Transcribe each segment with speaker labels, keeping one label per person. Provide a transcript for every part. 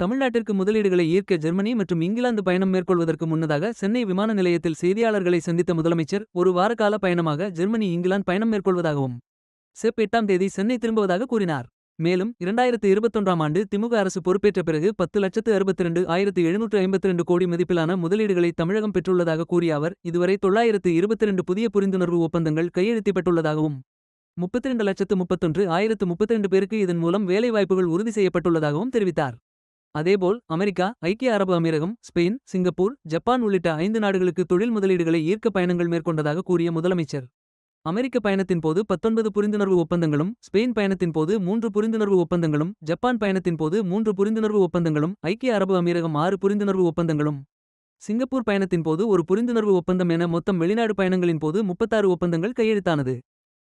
Speaker 1: தமிழ்நாட்டிற்கு முதலீடுகளை ஈர்க்க ஜெர்மனி மற்றும் இங்கிலாந்து பயணம் மேற்கொள்வதற்கு முன்னதாக சென்னை விமான நிலையத்தில் செய்தியாளர்களை சந்தித்த முதலமைச்சர் ஒரு வாரகால பயணமாக ஜெர்மனி இங்கிலாந்து பயணம் மேற்கொள்வதாகவும் செப் எட்டாம் தேதி சென்னை திரும்புவதாக கூறினார். மேலும் இரண்டாயிரத்து இருபத்தொன்றாம் ஆண்டு திமுக அரசு பொறுப்பேற்ற பிறகு பத்து லட்சத்து அறுபத்திரண்டு ஆயிரத்து எழுநூற்று ஐம்பத்திரண்டு கோடி மதிப்பிலான முதலீடுகளை தமிழகம் பெற்றுள்ளதாக கூறிய அவர் இதுவரை தொள்ளாயிரத்து இருபத்திரண்டு புதிய புரிந்துணர்வு ஒப்பந்தங்கள் கையெழுத்திப்பட்டுள்ளதாகவும் முப்பத்தி ரெண்டு லட்சத்து முப்பத்தொன்று ஆயிரத்து முப்பத்திரண்டு பேருக்கு இதன் மூலம் வேலைவாய்ப்புகள் உறுதி செய்யப்பட்டுள்ளதாகவும் தெரிவித்தார். அதேபோல் அமெரிக்கா ஐக்கிய அரபு அமீரகம் ஸ்பெயின் சிங்கப்பூர் ஜப்பான் உள்ளிட்ட ஐந்து நாடுகளுக்கு தொழில் முதலீடுகளை ஈர்க்க பயணங்கள் மேற்கொண்டதாக கூறிய முதலமைச்சர். அமெரிக்க பயணத்தின் போது பத்தொன்பது புரிந்துணர்வு ஒப்பந்தங்களும் ஸ்பெயின் பயணத்தின் போது மூன்று புரிந்துணர்வு ஒப்பந்தங்களும் ஜப்பான் பயணத்தின் போது மூன்று புரிந்துணர்வு ஒப்பந்தங்களும் ஐக்கிய அரபு அமீரகம் ஆறு புரிந்துணர்வு ஒப்பந்தங்களும். சிங்கப்பூர் பயணத்தின் போது ஒரு புரிந்துணர்வு ஒப்பந்தம் என மொத்தம் வெளிநாடு பயணங்களின் போது முப்பத்தாறு ஒப்பந்தங்கள் கையெழுத்தானது.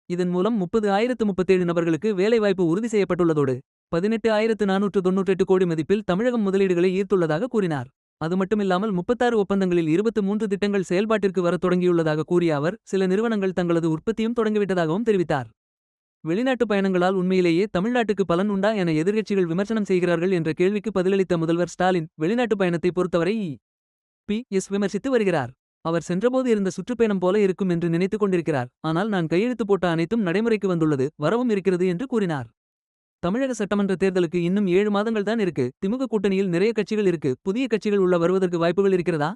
Speaker 1: இதன் மூலம் முப்பது ஆயிரத்து முப்பத்தேழு நபர்களுக்கு வேலைவாய்ப்பு உறுதி செய்யப்பட்டுள்ளதோடு பதினெட்டு ஆயிரத்து நானூற்று தொன்னூற்றெட்டு கோடி மதிப்பில் தமிழகம் முதலீடுகளை ஈர்த்துள்ளதாக கூறினார். அது மட்டுமில்லாமல் முப்பத்தாறு ஒப்பந்தங்களில் இருபத்து மூன்று திட்டங்கள் செயல்பாட்டிற்கு வரத் தொடங்கியுள்ளதாக கூறிய அவர் சில நிறுவனங்கள் தங்களது உற்பத்தியும் தொடங்கிவிட்டதாகவும் தெரிவித்தார். வெளிநாட்டு பயணங்களால் உண்மையிலேயே தமிழ்நாட்டுக்கு பலன் உண்டா என எதிர்க்கட்சிகள் விமர்சனம் செய்கிறார்கள் என்ற கேள்விக்கு பதிலளித்த முதல்வர் ஸ்டாலின் வெளிநாட்டு பயணத்தை பொறுத்தவரை இ. பி. எஸ். விமர்சித்து வருகிறார். அவர் சென்றபோது இருந்த சுற்றுப்பயணம் போல இருக்கும் என்று நினைத்துக் கொண்டிருக்கிறார். ஆனால் நான் கையெழுத்து போட்ட அனைத்தும் நடைமுறைக்கு வந்துள்ளது வரவும் இருக்கிறது என்று கூறினார். தமிழக சட்டமன்ற தேர்தலுக்கு இன்னும் ஏழு மாதங்கள் தான் இருக்கு. திமுக கூட்டணியில் நிறைய கட்சிகள் இருக்கு. புதிய கட்சிகள் உள்ள வருவதற்கு வாய்ப்புகள் இருக்கிறதா?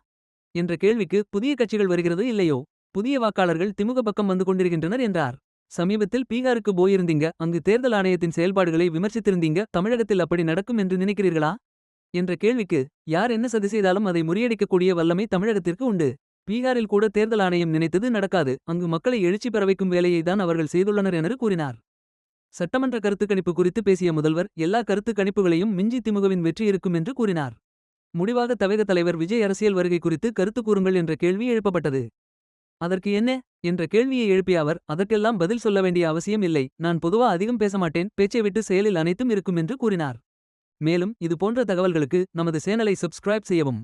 Speaker 1: என்ற கேள்விக்கு புதிய கட்சிகள் வருகிறது இல்லையோ? புதிய வாக்காளர்கள் திமுக பக்கம் வந்து கொண்டிருக்கின்றனர் என்றார். சமீபத்தில் பீகாருக்கு போயிருந்தீங்க. அங்கு தேர்தல் ஆணையத்தின் செயல்பாடுகளை விமர்சித்திருந்தீங்க. தமிழகத்தில் அப்படி நடக்கும் என்று நினைக்கிறீர்களா? என்ற கேள்விக்கு யார் என்ன சதி செய்தாலும் அதை முறியடிக்கக்கூடிய வல்லமை தமிழகத்திற்கு உண்டு. பீகாரில் கூட தேர்தல் ஆணையம் நினைத்தது நடக்காது. அங்கு மக்களை எழுச்சி பெற வைக்கும் வேலையை தான் அவர்கள் செய்துள்ளனர் என கூறினார். சட்டமன்ற கருத்து கணிப்பு குறித்து பேசிய முதல்வர் எல்லா கருத்து கணிப்புகளையும் மிஞ்சி திமுகவின் வெற்றி இருக்கும் என்று கூறினார். முடிவாக தவேக தலைவர் விஜய் அரசியல் வருகை குறித்து கருத்து கூறுங்கள் என்ற கேள்வி எழுப்பப்பட்டது. அதற்கு என்ன? என்ற கேள்வியை எழுப்பிய அவர் அதற்கெல்லாம் பதில் சொல்ல வேண்டிய அவசியம் இல்லை நான் பொதுவா அதிகம் பேச மாட்டேன் பேச்சை விட்டு செயலில் அனைத்தும் இருக்கும் என்று கூறினார். மேலும் இது போன்ற தகவல்களுக்கு நமது சேனலை சப்ஸ்கிரைப் செய்யவும்.